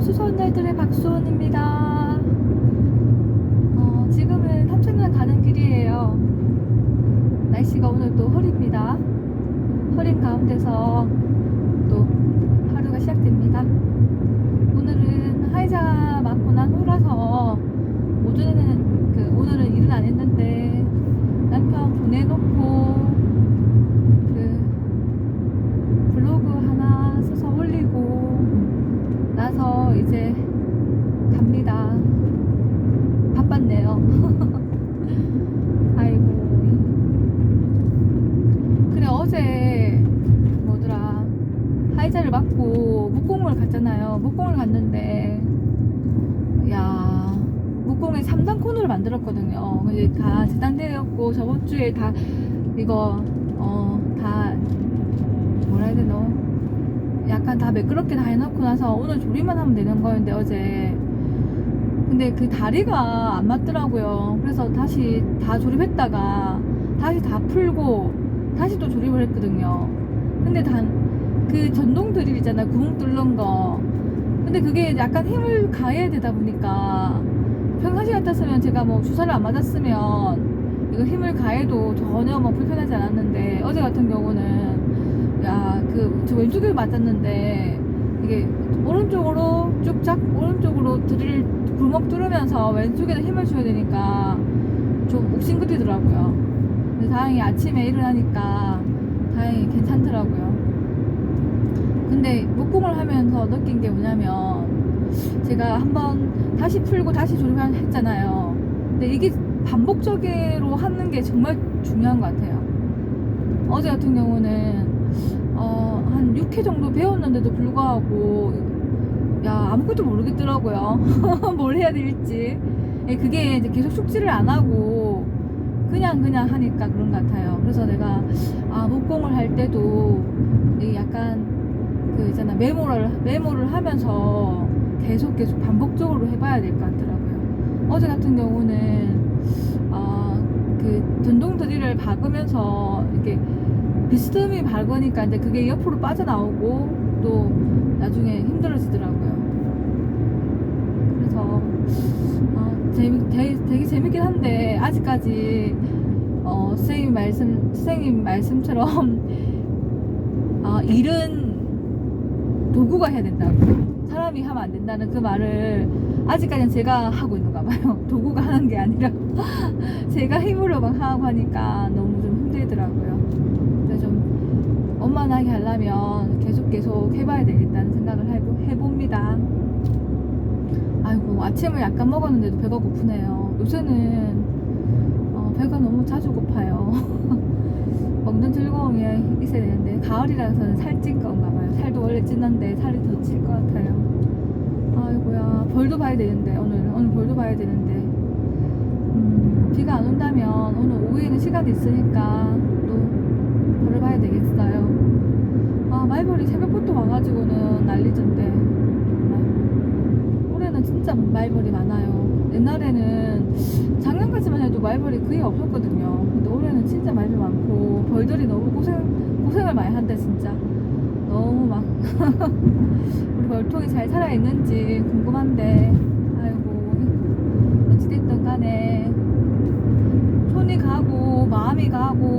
수선들의 박수원입니다. 어, 지금은 삼천면 가는 길이에요. 날씨가 오늘 또 흐립니다. 흐린 가운데서 또 하루가 시작됩니다. 오늘은 하이자 맞고 난 후라서 오전에는 그 오늘은 일은 안 했는데 남편 보내놓고 그 블로그 하나 써서 올리고 나서 이제 갑니다. 바빴네요. 아이고. 그래 어제 뭐더라 하이자를 맞고 목공을 갔잖아요. 목공을 갔는데 야 목공에 3단 코너를 만들었거든요. 이제 다 재단되었고 저번 주에 다 이거 어 다 뭐라 해야 되노? 약간 다 매끄럽게 다 해놓고 나서 오늘 조립만 하면 되는 거였는데 어제 근데 그 다리가 안 맞더라고요. 그래서 다시 다 조립했다가 다시 다 풀고 다시 또 조립을 했거든요. 근데 단 그 전동 드릴 있잖아요. 구멍 뚫는 거. 근데 그게 약간 힘을 가해야 되다 보니까 평상시 같았으면 제가 뭐 주사를 안 맞았으면 이거 힘을 가해도 전혀 뭐 불편하지 않았는데 어제 같은 경우는 야 그 저 왼쪽에 맞았는데 이게 오른쪽으로 쭉쫙 오른쪽으로 드릴 구멍 뚫으면서 왼쪽에는 힘을 줘야 되니까 좀 욱신거리더라고요. 근데 다행히 아침에 일어나니까 다행히 괜찮더라고요. 근데 목공을 하면서 느낀 게 뭐냐면 제가 한번 다시 풀고 다시 조립을 했잖아요. 근데 이게 반복적으로 하는 게 정말 중요한 것 같아요. 어제 같은 경우는 어, 한 6회 정도 배웠는데도 불구하고 야 아무것도 모르겠더라고요. 뭘 해야 될지. 예, 그게 이제 계속 숙지를 안 하고 그냥 그냥 하니까 그런 것 같아요. 그래서 내가 아 목공을 할 때도 이 약간 그 있잖아 메모를 메모를 하면서 계속 계속 반복적으로 해봐야 될 것 같더라고요. 어제 같은 경우는 어그 전동 드릴을 박으면서 이렇게 비스듬히 박으니까 이제 그게 옆으로 빠져나오고 또 나중에 힘들어지더라고요. 그래서 아, 재미, 되게, 되게 재밌긴 한데 아직까지 어, 선생님 말씀 선생님 말씀처럼 아, 일은 도구가 해야 된다고 사람이 하면 안 된다는 그 말을 아직까지는 제가 하고 있는가 봐요. 도구가 하는 게 아니라 제가 힘으로 막 하고 하니까 너무 좀 힘들더라고요. 그래서 좀 원만하게 하려면 계속 계속 해봐야 되겠다는 생각을 해봅니다. 아침을 약간 먹었는데도 배가 고프네요. 요새는 어, 배가 너무 자주 고파요. 먹는 즐거움이 있어야 되는데 가을이라서는 살찐 건가 봐요. 살도 원래 찐한데 살이 더 찔 것 같아요. 아이고야 벌도 봐야 되는데 오늘 오늘 벌도 봐야 되는데 음, 비가 안 온다면 오늘 오후에는 시간이 있으니까 또 벌을 봐야 되겠어요. 아 말벌이 새벽부터 와가지고는 난리던데 올해는 진짜 말벌이 많아요. 옛날에는 작년까지만 해도 말벌이 거의 없었거든요. 근데 올해는 진짜 말벌 많고 벌들이 너무 고생 고생을 많이 한대 진짜. 너무 막 우리 벌통이 잘 살아 있는지 궁금한데 아이고 어찌됐든 간에 손이 가고 마음이 가고